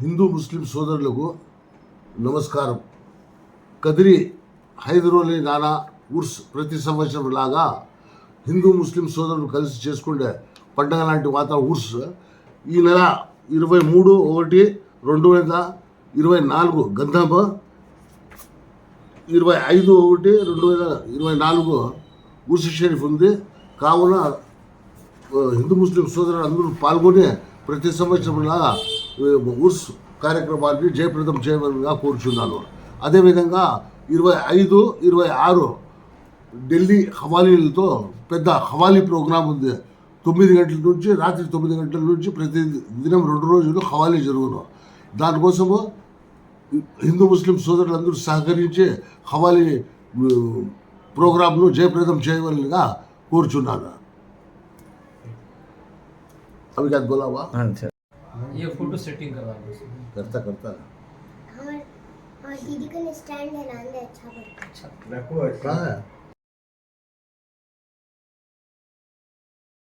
హిందూ ముస్లిం సోదరులకు నమస్కారం. కదిరి హైదరోలి నానా ఉర్స్ ప్రతి సంవత్సరం లాగా హిందూ ముస్లిం సోదరులు కలిసి చేసుకునే పండగ లాంటి వాతావరణ ఉర్స్ ఈ నెల ఇరవై మూడు ఒకటి రెండు వేల ఇరవై నాలుగు గంధమ ఇరవై ఐదు ఒకటి రెండు వేల ఇరవై నాలుగు ఉర్స్ షరీఫ్ ఉంది. కావున హిందూ ముస్లిం సోదరులు అందరూ పాల్గొని ప్రతి సంవత్సరంలా ఉర్స్ కార్యక్రమాన్ని జయప్రదం చేయమనిగా కోరుచున్నాను. అదేవిధంగా ఇరవై ఐదు ఇరవై ఆరు ఢిల్లీ హవాలీలతో పెద్ద హవాలీ ప్రోగ్రాం ఉంది. తొమ్మిది గంటల నుంచి రాత్రి తొమ్మిది గంటల నుంచి ప్రతి దినం రెండు రోజులు హవాలీ జరుగును. దానికోసము హిందూ ముస్లిం సోదరులందరూ సహకరించి హవాలీ ప్రోగ్రాంను జయప్రదం చేయవలనిగా కోరుచున్నాను. అవి కాదు గులాబా ये फ़ोटो सेटिंग करवा दो करता करता। हमारे और दीदी का स्टैंड है ना अंदर अच्छा पड़ता अच्छा। कहाँ है?